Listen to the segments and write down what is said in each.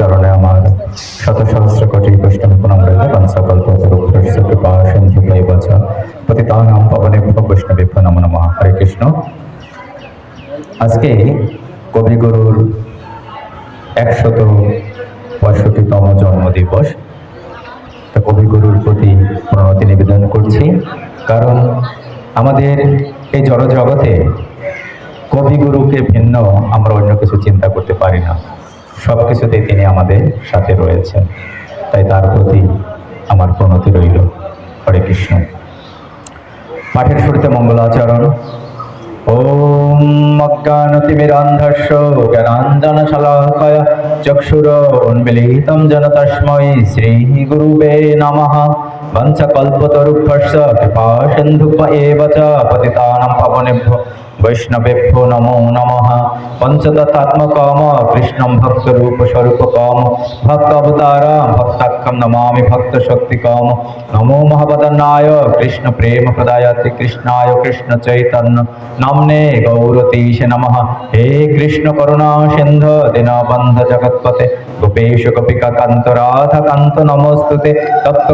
চরণে আমার শত সহস্র কোটি বৈষ্ণব প্রণাম রইল বাঞ্ছাকল্প তরুপ্রস্য কৃপা, সিন্ধু বৈ বচা পতিতানাম পবনে বৈষ্ণবে প্রণাম নমঃ হরে কৃষ্ণ। আজকে কবিগুরুর একশত পঁয়ষট্টিতম জন্মদিবস। তা কবিগুরুর প্রতি প্রণতি নিবেদন করছি। কারণ আমাদের এই জড়জগতে কবিগুরুকে ভিন্ন আমরা অন্য কিছু চিন্তা করতে পারি না। সব কিছুতেই তিনি আমাদের সাথে রয়েছেন। তাই তার প্রতি আমার প্রণতি রইল। হরে কৃষ্ণ। পাঠের শুরুতে মঙ্গলাচরণ ওম অজ্ঞানতিমিরান্ধস্য জ্ঞানাঞ্জনশলাকয়া চক্ষুর উন্মিলিतं যেন পাবনেভ্যো বৈষ্ণবেভ্যো নমো নমঃ পঞ্চতত্ত্বাত্মকাম কৃষ্ণं ভক্তরূপস্বরূপকাম ভক্ত অবতার ভক্তাক্ষম নমামি ভক্ত শক্তিকাম নমো মহাবদনায় কৃষ্ণ প্রেম প্রদায়তে কৃষ্ণায় কৃষ্ণ চৈতন্য নামনে গৌরতীশ নমঃ হে কৃষ্ণ করুণা সিন্ধ দীনবন্ধ জগৎপতে গোপেশ গোপিকা কান্ত রাধা কান্ত নমস্তুতে তপ্ত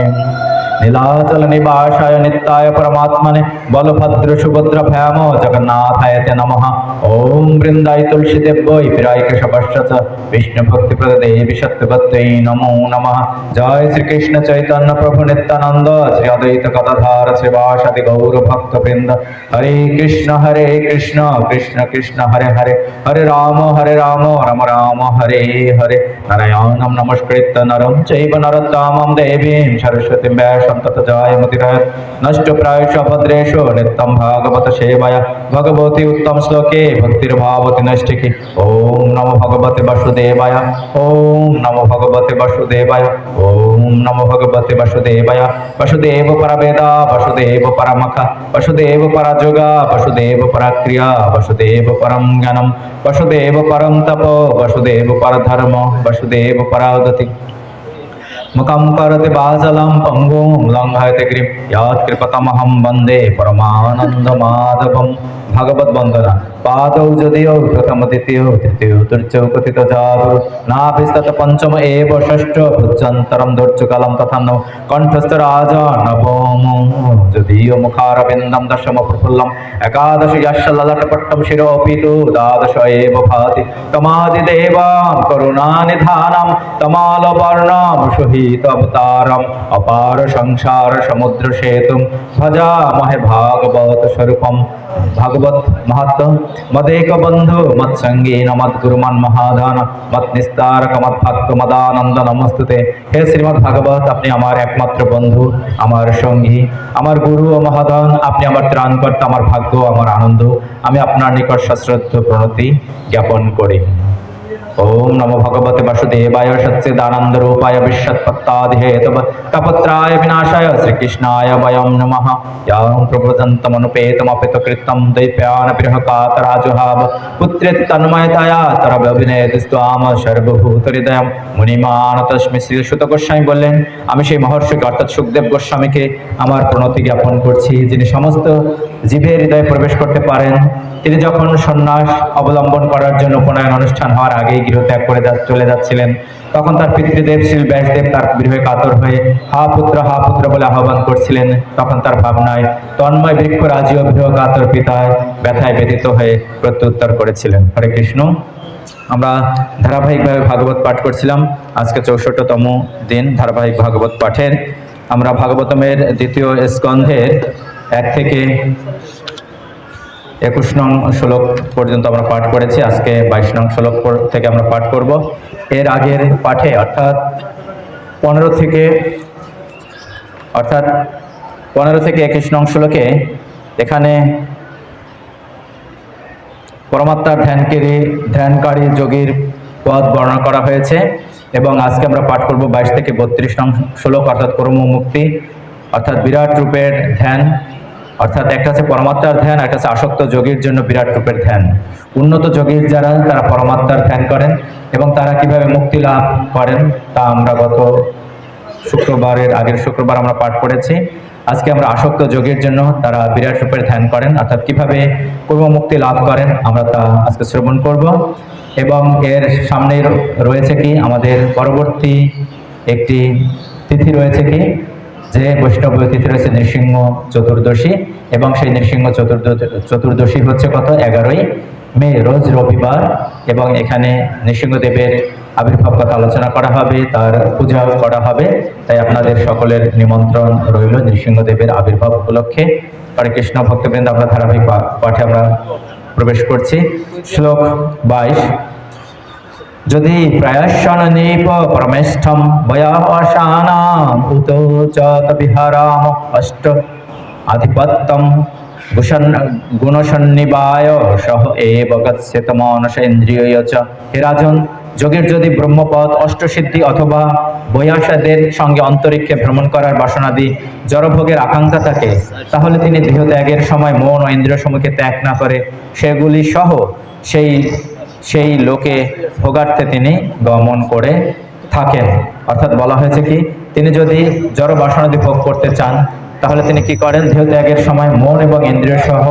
journey. নীলাচল নিবাসায় নিত্যায় পরমাত্মনে বলভদ্র সুভদ্র ভ্যাম জগন্নাথায় তে নমঃ। ওম বৃন্দায় তুলসী দেব্যই পিরায় কেশবশ্চ বিষ্ণু ভক্তি প্রদ দেবী সত্যবত্যই নমো নমঃ। জয় শ্রীকৃষ্ণ চৈতন্য প্রভু নিত্যানন্দ শ্রী অদ্বৈত গদাধার শ্রীবাসাদি গৌর ভক্ত বৃন্দ। হরে কৃষ্ণ হরে কৃষ্ণ কৃষ্ণ কৃষ্ণ, হরে হরে। হরে রাম হরে রাম রাম রাম, হরে হরে। নারায়ণম নমস্কৃত্য নরম, চৈব, নরোত্তমম, দেবীম, সরস্বতীম ব্যাসম তত জয়মতিরয়ৎ নষ্ট প্রায়শ ভদ্রেশ নিত্যম ভাগবত সেবায়া ভগবতী উত্তম শ্লোকে ভক্তির্ভাবতী নৈষ্ঠিকে ওম নমো ভগবতে বাসুদেবায় ওম নমো ভগবতে বাসুদেবায় ওম নমো ভগবতে বাসুদেবায় বাসুদেব পরবেদা বাসুদেব পরমখা বাসুদেব পরযোগা বাসুদেব পরক্রিয়া বাসুদেব পরম জ্ঞানম বাসুদেব পরম তপ বাসুদেব পরধর্ম বাসুদেব পরাগতি मुखम करते बाजलम मुखंकरति बाजलं पङ्गुं लङ्घयति कृप् यात्कृपतमहं परमानंद माधवम ভাগবত বন্দনা। পাদৌ যদিও প্রথম দ্বিতীয় তৃতীয় তৃতীয় কথিত যাদু নাভিস্তত পঞ্চম এব ষষ্ঠ ভুজন্তরম ধৈর্যকালম তথা কণ্ঠস্থ রাজা নবম যদিও মুখারবিন্দম দশম প্রফুল্লম। একাদশ যশ ললাটপট্টম শিরোপিতু দ্বাদশ এব ভাতি। তমাদিদেবাম করুণানিধানম তমালবর্ণম সহিত অবতারম। অপার সংসার সমুদ্র সেতুম। ভজামহে ভাগবত স্বরূপম। ভাগবত মহাত্ম মদেক বন্ধু মৎসঙ্গীন মদ্গুরুমান মহাদান মত নিস্তারক মত ভক্ত, মদানন্দ নমস্তুতে। হে শ্রীমদ ভাগবত, আপনি আমার একমাত্র বন্ধু, আমার সঙ্গী, আমার গুরু ও মহাদান, আপনি আমার ত্রাণকর্তা, আমার ভাগ্য, আমার আনন্দ। আমি আপনার নিকট সশ্রদ্ধ প্রণতি জ্ঞাপন করি। সচ্চিদানন্দ রূপায় বিশ্বৎপত্তাধিহেতব কপত্রায় বিনাশায় শ্রীকৃষ্ণায় বয়ং নমঃ ইয়াং প্রভুজন্তমনুপেতমপিত কৃতম দৈপ্যান বিরহ কাতরাজুহাব পুত্রেতি তন্ময়তায়া তরবিনয়তি স্ত্বাম সর্বভূত হৃদয়ম মুনিমান তস্মি শ্রী সুত গোস্বামী বললেন, আমি সেই মহর্ষিকে, অর্থাৎ সুখদেব গোস্বামীকে আমার প্রণতি জ্ঞাপন করছি, যিনি সমস্ত জীবের হৃদয়ে প্রবেশ করতে পারেন। তিনি যখন সন্ন্যাস অবলম্বন করার জন্য উপনয়ন অনুষ্ঠান হওয়ার আগেই গৃহত্যাগ করে চলে যাচ্ছিলেন। তখন তার পিতৃদেব শ্রী ব্যাসদেব তার বিরহে কাতর হয়ে হা পুত্র হা পুত্র বলে আহ্বান করছিলেন। তখন তার ভাবনায় তন্ময় বৃক্ষ রাজীয় বিরহ কাতর পিতায় ব্যথায় ব্যতীত হয়ে প্রত্যুত্তর করেছিলেন। হরে কৃষ্ণ। আমরা ধারাবাহিকভাবে ভাগবত পাঠ করছিলাম। আজকে চৌষট্টতম দিন ধারাবাহিক ভাগবত পাঠের। আমরা ভাগবতমের দ্বিতীয় স্কন্ধের এক থেকে একুশ নং শ্লোক পর্যন্ত আমরা পাঠ করেছি। আজকে বাইশ নং শ্লোক থেকে আমরা পাঠ করব। এর আগের পাঠে অর্থাৎ পনেরো থেকে অর্থাৎ পনেরো থেকে একুশ নং শ্লোকে এখানে পরমাত্মার ধ্যানকারী ধ্যানকারী যোগীর পদ বর্ণনা করা হয়েছে এবং আজকে আমরা পাঠ করব বাইশ থেকে বত্রিশ নং শ্লোক অর্থাৎ কর্ম মুক্তি অর্থাৎ বিরাট রূপের ধ্যান। অর্থাৎ একটা হচ্ছে পরমাত্মার ধ্যান, একটা আছে আসক্ত যোগীর জন্য বিরাট রূপের ধ্যান। উন্নত যোগীর যারা, তারা পরমাত্মার ধ্যান করেন এবং তারা কীভাবে মুক্তি লাভ করেন তা আমরা গত শুক্রবারের আগের শুক্রবার আমরা পাঠ করেছি আজকে আমরা আসক্ত যোগের জন্য তারা বিরাট রূপের ধ্যান করেন, অর্থাৎ কীভাবে কর্মমুক্তি লাভ করেন আমরা তা আজকে শ্রবণ করব। এবং এর সামনে রয়েছে কি? আমাদের পরবর্তী একটি তিথি রয়েছে কি? যে বৈষ্ণব তিথি রয়েছে নৃসিংহ চতুর্দশী এবং সেই নৃসিংহ চতুর্দ চতুর্দশী হচ্ছে কত? এগারোই মে, রোজ রবিবার এবং এখানে নৃসিংহদেবের আবির্ভাব কথা আলোচনা করা হবে, তার পূজাও করা হবে। তাই আপনাদের সকলের নিমন্ত্রণ রইল নৃসিংহদেবের আবির্ভাব উপলক্ষে। হরে কৃষ্ণ, ভক্তবৃন্দ, আমরা ধারাবাহিক পাঠে আমরা প্রবেশ করছি। শ্লোক বাইশ যদি প্রয়াসন নিপ পরমেষ্ঠম বয়াসানাম উত চ বিহারাম অষ্ট। আধিপত্যম গুণসন্নিবায় সহ এব গচ্ছেত মানস ইন্দ্রিয় চ। হে রাজন, যোগের যদি ব্রহ্মপদ, অষ্টসিদ্ধি অথবা বয়াসাদের সঙ্গে অন্তরিক্ষে ভ্রমণ করার বাসনাদি জড়ভোগের আকাঙ্ক্ষা থাকে, তাহলে তিনি দেহত্যাগের সময় মন ও ইন্দ্রিয় সমূহকে ত্যাগ না করে সেগুলি সহ সেই সেই লোকে ভোগার্থে তিনি গমন করে থাকেন। অর্থাৎ বলা হয়েছে কি, তিনি যদি জড় বাসনাদি ভোগ করতে চান, তাহলে তিনি কি করেন? দেহ ত্যাগের সময় মন এবং ইন্দ্রিয় সহ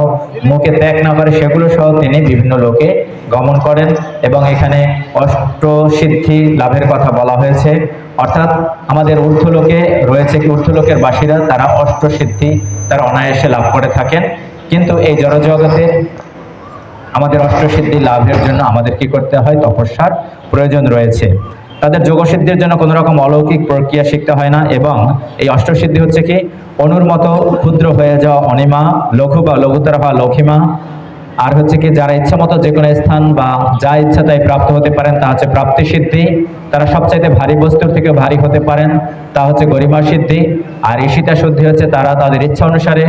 মুখে ত্যাগ না করে সেগুলো সহ তিনি বিভিন্ন লোকে গমন করেন এবং এখানে অষ্ট সিদ্ধি লাভের কথা বলা হয়েছে। অর্থাৎ আমাদের ঊর্ধ্বলোকে রয়েছে কি, ঊর্ধ্বলোকের বাসীরা, তারা অষ্ট সিদ্ধি তারা অনায়াসে লাভ করে থাকেন। কিন্তু এই জড়জগতের আমাদের অষ্টসিদ্ধি লাভের জন্য আমাদের কি করতে হয়? তপস্যার প্রয়োজন রয়েছে। তাদের যোগসিদ্ধির জন্য কোনো রকম অলৌকিক প্রক্রিয়া শিখতে হয় না এবং এই অষ্টসিদ্ধি হচ্ছে কি? অনুর মতো ক্ষুদ্র হয়ে যাওয়া অনিমা, লঘু বা লঘুতর বা লঘিমা আর হচ্ছে কি, যারা ইচ্ছা মতো যে কোনো স্থান বা যা ইচ্ছা তাই প্রাপ্ত হতে পারেন, তা হচ্ছে প্রাপ্তি সিদ্ধি তারা সবচাইতে ভারী বস্তুর থেকে ভারী হতে পারেন, তা হচ্ছে গরিমা সিদ্ধি। আর ঈশিতা শুদ্ধি হচ্ছে তারা তাদের ইচ্ছা অনুসারে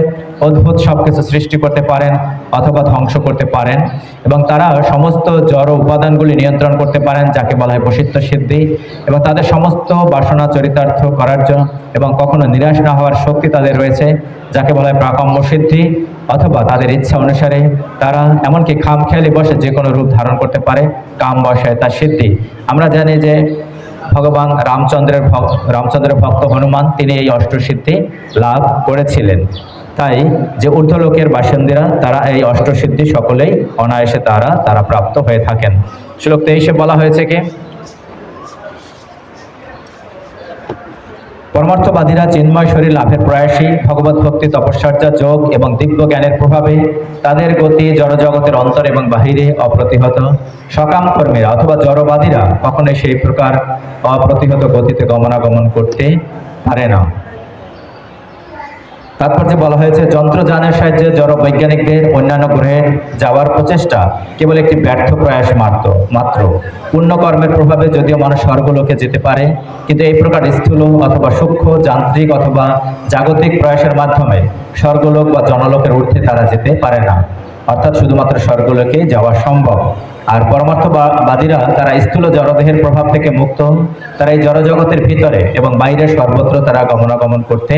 অদ্ভুত সবকিছু সৃষ্টি করতে পারেন অথবা ধ্বংস করতে পারেন। এবং তারা সমস্ত জড় উপাদানগুলি নিয়ন্ত্রণ করতে পারেন, যাকে বলা হয় বসিত্ব সিদ্ধি। এবং তাদের সমস্ত বাসনা চরিতার্থ করার জন্য এবং কখনো নিরাশ না হওয়ার শক্তি তাদের রয়েছে। যাকে বলা হয় প্রাকম্য সিদ্ধি, অথবা তাদের ইচ্ছা অনুসারে তারা এমনকি খাম খেয়ালি বসে যে কোনো রূপ ধারণ করতে পারে, কাম বসায় তার সিদ্ধি। আমরা জানি যে ভগবান রামচন্দ্রের ভক্ত রামচন্দ্রের ভক্ত হনুমান, তিনি এই অষ্টসিদ্ধি লাভ করেছিলেন। তাই যে ঊর্ধ্বলোকের বাসিন্দারা, তারা এই অষ্টসিদ্ধি সকলেই অনায়াসে তারা তারা প্রাপ্ত হয়ে থাকেন। শ্লোক তেইশে বলা হয়েছে কি? পরমার্থবাদীরা চিন্ময় শরীর লাভের প্রয়াসী, ভগবত ভক্তি, তপস্যার্যা, যোগ এবং দিব্য জ্ঞানের প্রভাবে তাদের গতি জড়জগতের অন্তর এবং বাহিরে অপ্রতিহত। সকাম কর্মীরা অথবা জড়বাদীরা কখনোই সেই প্রকার অপ্রতিহত গতিতে গমনাগমন করতে পারে না। তাৎপর্যে বলা হয়েছে, যন্ত্রযানের সাহায্যে জড় বৈজ্ঞানিকদের অন্যান্য গ্রহে যাওয়ার প্রচেষ্টা কেবল একটি ব্যর্থ প্রয়াস মাত্র মাত্র। পুণ্যকর্মের প্রভাবে যদিও মানুষ স্বর্গলোকে যেতে পারে, কিন্তু এই প্রকার স্থূল অথবা সূক্ষ্ম যান্ত্রিক অথবা জাগতিক প্রয়াসের মাধ্যমে স্বর্গলোক বা জনলোকের ঊর্ধ্বে তারা যেতে পারে না। অর্থাৎ শুধুমাত্র স্বর্গলোকে যাওয়া সম্ভব। আর পরমার্থবাদীরা তারা স্থূল জড়দেহের প্রভাব থেকে মুক্ত। তারা এই জড়জগতের ভিতরে এবং বাইরে সর্বত্র তারা গমনাগমন করতে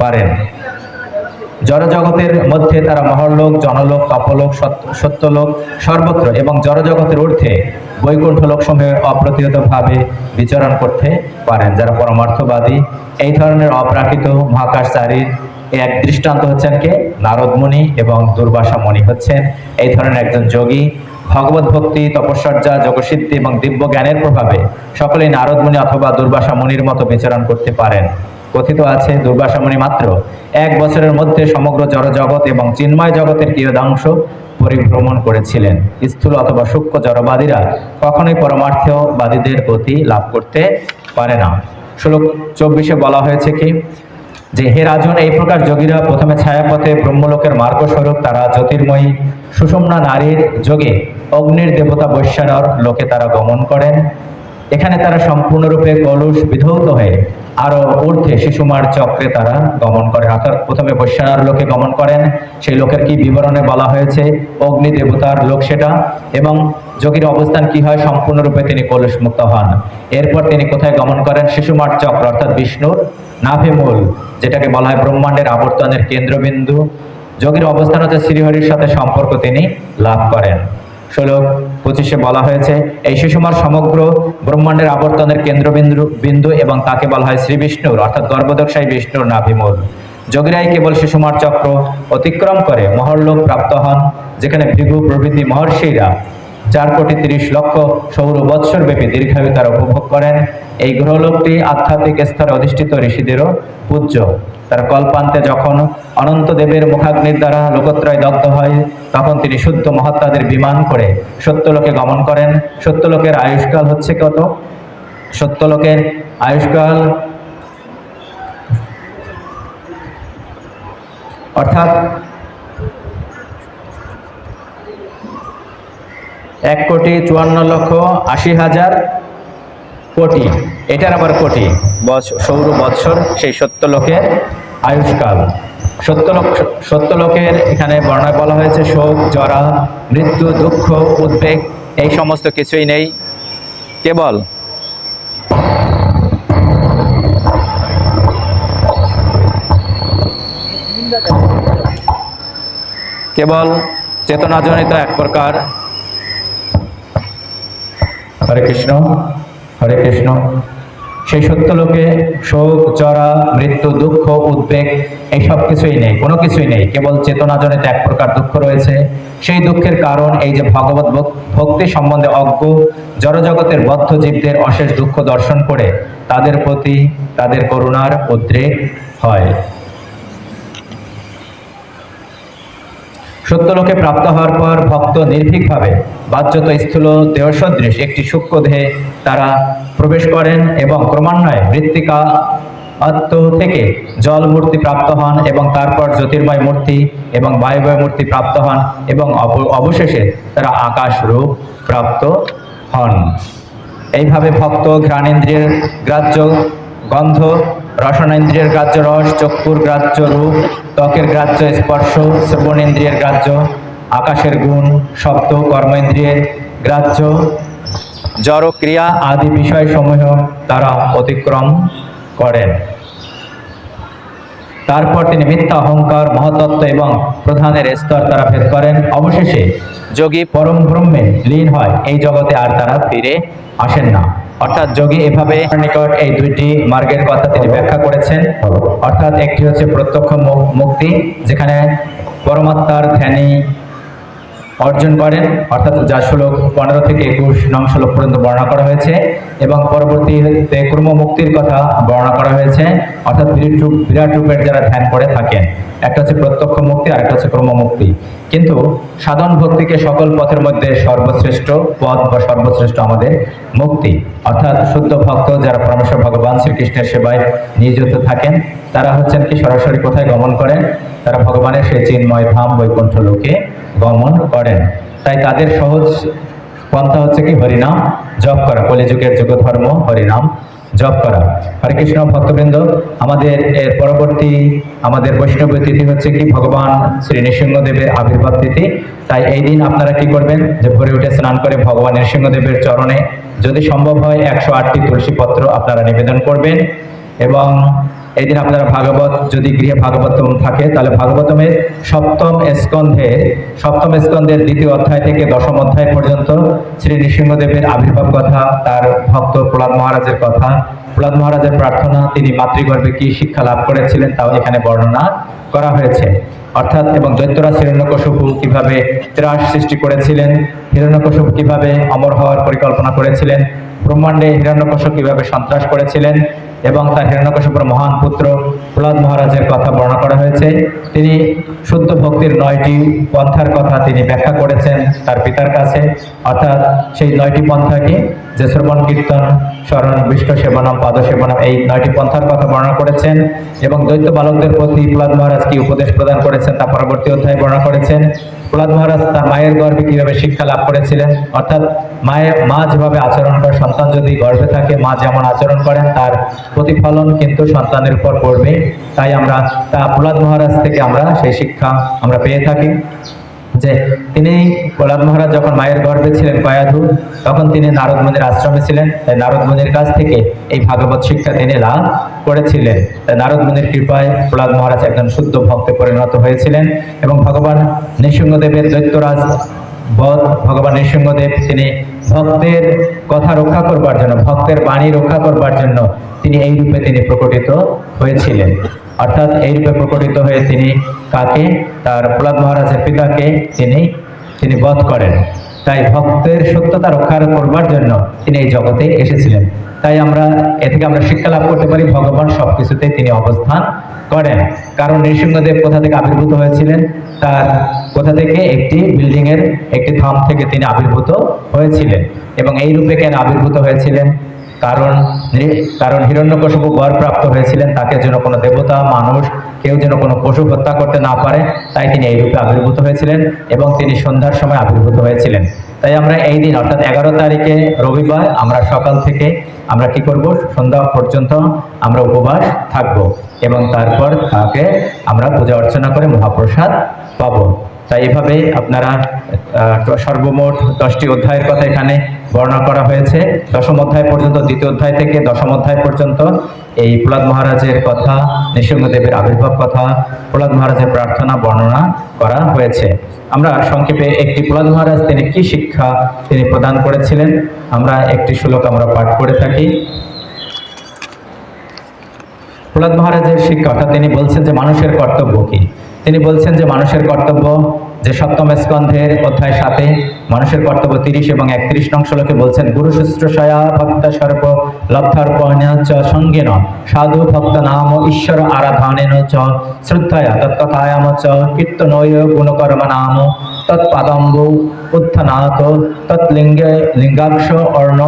পারেন। জড়জগতের মধ্যে তারা মহরলোক জনলোক, তপলোক সত্যলোক, সর্বত্র এবং জড়জগতের ঊর্ধ্বে বৈকুণ্ঠ লোকসমূহে অপ্রতিহতভাবে বিচরণ করতে পারেন, যারা পরমার্থবাদী। এই ধরনের অপ্রাকৃত মহাকাশচারীর এক দৃষ্টান্ত হচ্ছেন কে? নারদ মুনি এবং দুর্বাসা মুনি হচ্ছেন। এই ধরনের একজন যোগী, ভগবত ভক্তি, তপস্যর্যা, যোগসিদ্ধি এবং দিব্য জ্ঞানের প্রভাবে সকলেই নারদ মুনি অথবা দুর্বাসা মুনির মতো বিচরণ করতে পারেন। কথিত আছে দুর্বাসামণি মাত্র। এক বছরের মধ্যে সমগ্র জড়জগৎ এবং চিন্ময় জগতের কিয়দাংশ পরিভ্রমণ করেছিলেন। স্থূল অথবা সূক্ষ্ম জড়বাদীরা কখনোই পরমার্থবাদীদের গতি লাভ করতে পারে না। ষোলো চব্বিশে বলা হয়েছে কি? যে, হে রাজন, এই প্রকার যোগীরা প্রথমে ছায়াপথে ব্রহ্মলোকের মার্গস্বরূপ, তারা জ্যোতির্ময়ী, সুষুম্না নারীর যোগে অগ্নির দেবতা বৈশ্যানর লোকে তারা গমন করেন। এখানে তারা সম্পূর্ণরূপে কলুষ বিধৌত হয়ে আরও ঊর্ধ্বে শিশুমার চক্রে তারা গমন করে। অর্থাৎ প্রথমে বৈশ্যানার লোকে গমন করেন, সেই লোকের কি বিবরণে বলা হয়েছে? অগ্নি দেবতার লোক সেটা। এবং যোগীর অবস্থান কি হয়? সম্পূর্ণরূপে তিনি কলুষ মুক্ত হন। এরপর তিনি কোথায় গমন করেন? শিশুমার চক্র, অর্থাৎ বিষ্ণুর নাভিমূল, যেটাকে বলা হয় ব্রহ্মাণ্ডের আবর্তনের কেন্দ্রবিন্দু। যোগীর অবস্থান হচ্ছে শ্রীহরির সাথে সম্পর্ক তিনি লাভ করেন। ষোলো, পঁচিশে বলা হয়েছে, এই সুষমার সমগ্র ব্রহ্মাণ্ডের আবর্তনের কেন্দ্রবিন্দু, বিন্দু এবং তাকে বলা হয় শ্রী বিষ্ণুর অর্থাৎ গর্ভদক্ষাই বিষ্ণুর নাভিমূল। যোগীরাই কেবল শিশুমার চক্র অতিক্রম করে মহর্লোক প্রাপ্ত হন, যেখানে ভৃগু প্রভৃতি মহর্ষিরা চার কোটি তিরিশ লক্ষ সৌর বৎসর ব্যাপী দীর্ঘায়ু তারা উপভোগ করেন। এই গ্রহলোকটি আধ্যাত্মিক স্তরে অধিষ্ঠিত ঋষিদেরও পূজ্য। তার কল্পান্তে যখন অনন্ত দেবের মুখাগ্নির দ্বারা লোকত্রয় দগ্ধ হয়, তখন তিনি শুদ্ধ মহাত্মাদের বিমান করে সত্যলোকে গমন করেন। সত্যলোকের আয়ুষ্কাল হচ্ছে কত? সত্যলোকের আয়ুষ্কাল অর্থাৎ এক কোটি চুয়ান্ন লক্ষ আশি হাজার কোটি। এটার আবার কোটি। সৌর বৎসর, সেই সত্যলোকের আয়ুষ্কাল। সত্যলোক সত্যলোকের এখানে বর্ণায় বলা হয়েছে, শোক, জরা, মৃত্যু, দুঃখ, উদ্বেগ, এই সমস্ত কিছুই নেই। কেবল কেবল চেতনাজনিত এক প্রকার হরে কৃষ্ণ হরে কৃষ্ণ। সেই সত্যলোকে শোক, জরা, মৃত্যু, দুঃখ, উদ্বেগ, এইসব কিছুই নেই, কোনো কিছুই নেই। কেবল চেতনাজনিত এক প্রকার দুঃখ রয়েছে। সেই দুঃখের কারণ এই যে ভগবত ভক্তি সম্বন্ধে অজ্ঞ, জড়জগতের বদ্ধ জীবদের অশেষ দুঃখ দর্শন করে তাদের প্রতি তাদের করুণার উদ্রেক হয়। সত্যলোকে প্রাপ্ত হওয়ার পর ভক্ত নির্ভীকভাবে বাহ্যত স্থূল দেহসদৃশ একটি সূক্ষ্ম দেহে তারা প্রবেশ করেন এবং ক্রমান্বয়ে মৃত্তিকা আত্ম থেকে জল মূর্তি প্রাপ্ত হন এবং তারপর জ্যোতির্ময় মূর্তি এবং বায়ুময় মূর্তি প্রাপ্ত হন এবং অবশেষে তারা আকাশ রূপ প্রাপ্ত হন। এইভাবে ভক্ত ঘ্রাণেন্দ্রিয়ের গ্রাহ্য গন্ধ রসনেন্দ্রিয়ের গ্রাহ্য রস, চক্ষুর গ্রাহ্য রূপ, ত্বকের গ্রাহ্য স্পর্শ, শ্রবণেন্দ্রিয়ের গ্রাহ্য, আকাশের গুণ, শব্দ, কর্মেন্দ্রিয়ের গ্রাহ্য জড় ক্রিয়া আদি বিষয়সমূহ তারা অতিক্রম করেন। তারপর তিনি মিথ্যা, অহংকার মহতত্ত্ব এবং প্রধানের স্তর তারা ভেদ করেন। অবশেষে যোগী পরম ব্রহ্মে লীন হয়। এই জগতে আর তারা ফিরে আসেন না। অর্থাৎ যোগী এভাবে নিকট এই দুইটি মার্গের কথা তিনি ব্যাখ্যা করেছেন। অর্থাৎ একটি হচ্ছে প্রত্যক্ষ মুক্তি, যেখানে পরমাত্মার ধ্যানী অর্জন করেন, অর্থাৎ যা শ্লোক পনেরো থেকে একুশ নং শ্লোক পর্যন্ত বর্ণনা করা হয়েছে এবং পরবর্তীতে কর্ম মুক্তির কথা বর্ণনা করা হয়েছে, অর্থাৎ বিরাট রূপ- বিরাট রূপের যারা ধ্যান করে থাকেন, একটা হচ্ছে প্রত্যক্ষ মুক্তি আর একটা হচ্ছে ক্রম মুক্তি কিন্তু সাধন ভক্তিকে সকল পথের মধ্যে সর্বশ্রেষ্ঠ পথ বা সর্বশ্রেষ্ঠ আমাদের মুক্তি। অর্থাৎ শুদ্ধ ভক্ত যারা পরমেশ্বর ভগবান শ্রীকৃষ্ণের সেবায় নিয়োজিত থাকেন, তারা হচ্ছেন কি সরাসরি কোথায় গমন করেন? তারা ভগবানের সেই চিন্ময় ধাম বৈকুণ্ঠ লোকে গমন করেন। তাই তাদের সহজ পন্থা হচ্ছে কি? হরিনাম জপ করা। কলিযুগের যুগ ধর্ম হরিনাম জপ করা। হরে কৃষ্ণ ভক্তবৃন্দ, আমাদের এর পরবর্তী আমাদের বৈষ্ণব তিথি হচ্ছে কি? ভগবান শ্রী নৃসিংহদেবের আবির্ভাব তিথি। তাই এই দিন আপনারা কি করবেন? যে ভোরে উঠে স্নান করে ভগবান নৃসিংহদেবের চরণে যদি সম্ভব হয় একশো আটটি তুলসী পত্র আপনারা নিবেদন করবেন এবং এই দিন আপনারা ভাগবত যদি গৃহে ভাগবতম থাকে, তাহলে ভাগবতমের সপ্তম স্কন্ধে, সপ্তম স্কন্ধের দ্বিতীয় অধ্যায় থেকে দশম অধ্যায় পর্যন্ত শ্রী নৃসিংহদেবের আবির্ভাব কথা, তার ভক্ত প্রহ্লাদ মহারাজের কথা। প্রহ্লাদ মহারাজের প্রার্থনা, তিনি মাতৃগর্ভে কি শিক্ষা লাভ করেছিলেন, তাও এখানে বর্ণনা। করা হয়েছে। অর্থাৎ এবং দৈত্যরাজ হিরণ্যকশিপু কীভাবে ত্রাস সৃষ্টি করেছিলেন, হিরণ্যকশিপু কীভাবে অমর হওয়ার পরিকল্পনা করেছিলেন, ব্রহ্মাণ্ডে হিরণ্যকশিপু কীভাবে সন্ত্রাস করেছিলেন এবং তার হিরণ্যকশিপুর মহান পুত্র প্রহ্লাদ মহারাজের কথা বর্ণনা করা হয়েছে। তিনি শুদ্ধ ভক্তির নয়টি পন্থার কথা তিনি ব্যাখ্যা করেছেন তার পিতার কাছে। অর্থাৎ সেই নয়টি পন্থা কি? যে শ্রবণ কীর্তন স্মরণ বিষ্ণু সেবনম পাদ সেবনম এই নয়টি পন্থার কথা বর্ণনা করেছেন এবং দৈত্য বালকদের প্রতি প্রহ্লাদ মহারাজ কি উপদেশ প্রদান করেছেন তা পরবর্তী অধ্যায়ে বর্ণনা করেছেন? প্রহ্লাদ মহারাজ তার মায়ের গর্ভে কীভাবে শিক্ষা লাভ করেছিলেন? অর্থাৎ মায়ের, মা যেভাবে আচরণ করে, সন্তান যদি গর্ভে থাকে, মা যেমন আচরণ করেন, তার প্রতিফলন কিন্তু সন্তানের উপর পড়বে তাই আমরা, তা প্রহ্লাদ মহারাজ থেকে আমরা সেই শিক্ষা আমরা পেয়ে থাকি। যে তিনি প্রহ্লাদ মহারাজ যখন মায়ের গর্ভে ছিলেন কয়াধু তখন তিনি নারদ মুনির আশ্রমে ছিলেন। তাই নারদ মুনির কাছ থেকে এই ভাগবত শিক্ষা তিনি লাভ করেছিলেন। তাই নারদ মুনির কৃপায় প্রহ্লাদ মহারাজ একজন শুদ্ধ ভক্তে পরিণত হয়েছিলেন এবং ভগবান নৃসিংহদেবের দৈত্যরাজ বধ ভগবান নৃসিংহদেব তিনি ভক্তের কথা রক্ষা করবার জন্য, ভক্তের বাণী রক্ষা করবার জন্য তিনি এই রূপে তিনি প্রকটিত হয়েছিলেন। অর্থাৎ এই রূপে প্রকটিত হয়ে তিনি কাকে? তার প্রহ্লাদ মহারাজের পিতাকে তিনি তিনি বধ করেন। তাই ভক্তের সত্যতা রক্ষা করবার জন্য তিনি এই জগতে এসেছিলেন। তাই আমরা, এ থেকে আমরা শিক্ষা লাভ করতে পারি, ভগবান সব সবকিছুতেই তিনি অবস্থান করেন। কারণ নৃসিংহদেব কোথা থেকে আবির্ভূত হয়েছিলেন? তার কোথা থেকে? একটি বিল্ডিং এর একটি থাম থেকে তিনি আবির্ভূত হয়েছিলেন। এবং এই রূপে কেন আবির্ভূত হয়েছিলেন? কারণ কারণ হিরণ্যকশিপু বর প্রাপ্ত হয়েছিলেন, তাকে যেন কোনো দেবতা, মানুষ, কেউ যেন কোনো পশু হত্যা করতে না পারে, তাই তিনি এই রূপে আবির্ভূত হয়েছিলেন এবং তিনি সন্ধ্যার সময় আবির্ভূত হয়েছিলেন। তাই আমরা এই দিন, অর্থাৎ এগারো তারিখে রবিবার, আমরা সকাল থেকে আমরা কি করব? সন্ধ্যা পর্যন্ত আমরা উপবাস থাকব এবং তারপর তাকে আমরা পূজা অর্চনা করে মহাপ্রসাদ পাবো। তাই এভাবে আপনারা সর্বমোট দশটি অধ্যায়ের কথা এখানে বর্ণনা করা হয়েছে। দশম অধ্যায় পর্যন্ত, দ্বিতীয় অধ্যায় থেকে দশম অধ্যায় পর্যন্ত এই প্রহ্লাদ মহারাজের কথা নৃসিংহদেবের আবির্ভাব কথা, প্রহ্লাদ মহারাজের প্রার্থনা, বর্ণনা করা হয়েছে। আমরা সংক্ষেপে একটি প্রহ্লাদ মহারাজ, তিনি কি শিক্ষা তিনি প্রদান করেছিলেন, আমরা একটি শ্লোক আমরা পাঠ করে থাকি। প্রহ্লাদ মহারাজের শিক্ষা, অর্থাৎ তিনি বলছেন যে মানুষের কর্তব্য কি? তিনি বলছেন যে মানুষের কর্তব্য যে সপ্তম স্কন্ধের অধ্যায় সাথে মানুষের কর্তব্য তিরিশ এবং একত্রিশ নং শ্লোকে বলছেন, গুরু শুশ্রূষয়া ভক্ত সর্ব লব্ধার্পণ চ সঙ্গেন, সাধু ভক্ত নাম ঈশ্বর আরাধনেন চ শ্রদ্ধায়া তৎকথায়াম চ কীর্তনয় গুণকর্ম নাম তৎপাদম্ব উত্থানাত, তৎলিঙ্গে লিঙ্গাক্ষ অর্ণ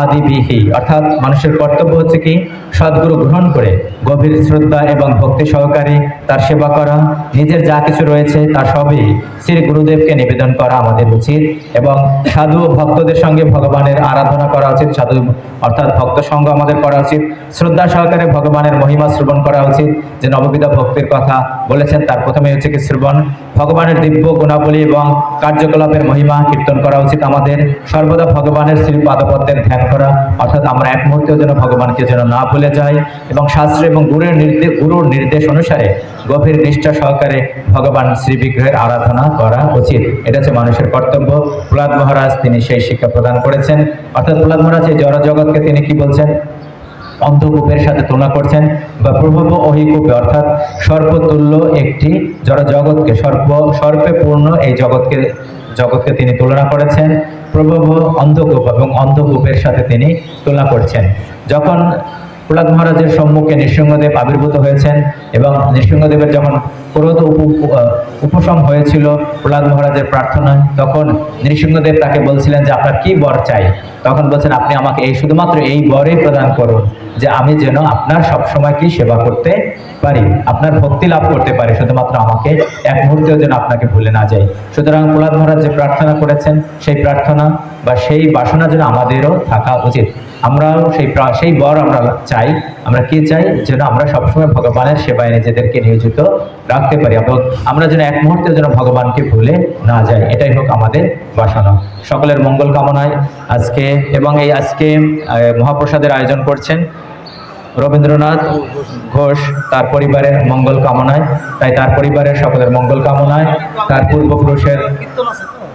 আদিবিহি। অর্থাৎ মানুষের কর্তব্য হচ্ছে কি? সদ্গুরু গ্রহণ করে গভীর শ্রদ্ধা এবং ভক্তি সহকারে তার সেবা করা, নিজের যা কিছু রয়েছে তা সবই শ্রী গুরুদেবকে নিবেদন করা আমাদের উচিত এবং সাধু ভক্তদের সঙ্গে ভগবানের আরাধনা করা উচিত, সাধু অর্থাৎ ভক্ত সঙ্গ আমাদের করা উচিত, শ্রদ্ধা সহকারে ভগবানের মহিমা শ্রবণ করা উচিত, যে নববিধা ভক্তির কথা বলেছেন তার প্রথমে হচ্ছে কি শ্রবণ। ভগবানের দিব্য গুণাবলী এবং কার্যকলাপের মহিমা কীর্তন করা উচিত আমাদের। সর্বদা ভগবানের শ্রী পাদপদ্মের ধ্যান করা, অর্থাৎ আমরা এক মুহূর্তেও যেন ভগবানকে যেন না ভুলে যাই এবং শাস্ত্র এবং গুরুর নির্দেশ গুরুর নির্দেশ অনুসারে গভীর নিষ্ঠা সহকারে ভগবান শ্রী বিগ্রহের আরাধনা করা উচিত। এটা হচ্ছে মানুষের কর্তব্য। প্রহ্লাদ মহারাজ তিনি সেই শিক্ষা প্রদান করেছেন। অর্থাৎ প্রহ্লাদ মহারাজ এই জড় জগৎকে তিনি কি বলছেন? অন্ধকূপের সাথে তুলনা করছেন বা প্রভব অহিকূপে অর্থাৎ সর্বতুল্য একটি জড় জগৎকে সর্ব, সর্পে পূর্ণ এই জগৎকে জগৎকে তিনি তুলনা করেছেন। প্রভব অন্ধকূপ এবং অন্ধকূপের সাথে তিনি তুলনা করছেন। যখন প্রহ্লাদ মহারাজের সম্মুখে নৃসিংহদেব আবির্ভূত হয়েছেন এবং নৃসিংহদেবের যখন ক্রোধ উপশম হয়েছিল। প্রহ্লাদ মহারাজের প্রার্থনায় তখন নৃসিংহদেব তাকে বলছিলেন যে, আপনার কি বর চাই? তখন বলছেন, আপনি আমাকে এই শুধুমাত্র এই বরই প্রদান করুন, যে আমি যেন আপনার সবসময় কি সেবা করতে পারি, আপনার ভক্তি লাভ করতে পারি, শুধুমাত্র আমাকে এক মুহূর্তেও যেন আপনাকে ভুলে না যাই সুতরাং প্রহ্লাদ মহারাজ যে প্রার্থনা করেছেন, সেই প্রার্থনা বা সেই বাসনা যেন আমাদেরও থাকা উচিত। আমরাও সেই সেই বর আমরা চাই আমরা কি চাই? যেন আমরা সবসময় ভগবানের সেবায় নিজেদেরকে নিয়োজিত রাখতে পারি। এবং আমরা যেন এক মুহূর্তে যেন ভগবানকে ভুলে না যাই। এটাই হোক আমাদের বাসনা। সকলের মঙ্গল কামনায় আজকে এবং এই আজকে মহাপ্রসাদের আয়োজন করছেন রবীন্দ্রনাথ ঘোষ তার পরিবারের মঙ্গল কামনায়। তাই তার পরিবারের সকলের মঙ্গল কামনায় তার পূর্বপুরুষের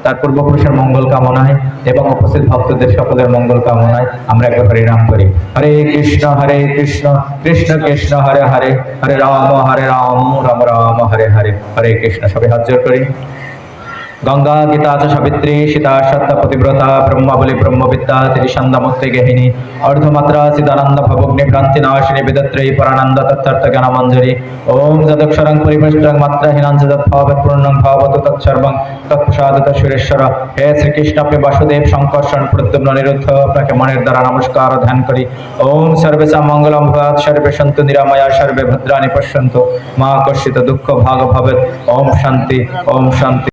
তার পূর্বপুরুষের মঙ্গল কামনায় এবং উপস্থিত ভক্তদের সকলের মঙ্গল কামনায় আমরা একবার হরিনাম করি। হরে কৃষ্ণ হরে কৃষ্ণ কৃষ্ণ কৃষ্ণ, হরে হরে হরে রাম হরে রাম রাম রাম, হরে হরে। হরে কৃষ্ণ, সবাই হাত জোর করি। গঙ্গা, গীতা চ সাবিত্রী সীতা সত্য পতিব্রতা, ব্রহ্মাবলী, ব্রহ্মবিদ্যা ত্রিসন্ধ্যা মুক্তি গেহিনী অর্ধমাত্রা সিদানন্দ ভবগ্নি ভ্রান্তি নাশিনী বিদত্রয়ী পরানন্দ, তত্তর্থ জ্ঞান মঞ্জরি ওম যদক্ষরং পরিপৃষ্টং মাত্রাহীনাং চ যৎভাবৎ পূর্ণং ভাবতু তৎসর্বং তৎপ্রসাদত সুরেশ্বর। হে শ্রীকৃষ্ণ আপনি বাসুদেব সংকর্ষণ প্রদ্যুম্ন নিরুদ্ধ আপনাকে মনের দ্বারা নমস্কার ধ্যান করি। ওম সর্বেশাং মঙ্গলম ভূয়াৎ, সর্বে সন্তু নিরাময়া, সর্বে ভদ্রাণি পশ্যন্তু। মা কর্ষিত দুঃখ ভাগ ভবেত ওম শান্তি ওম শান্তি।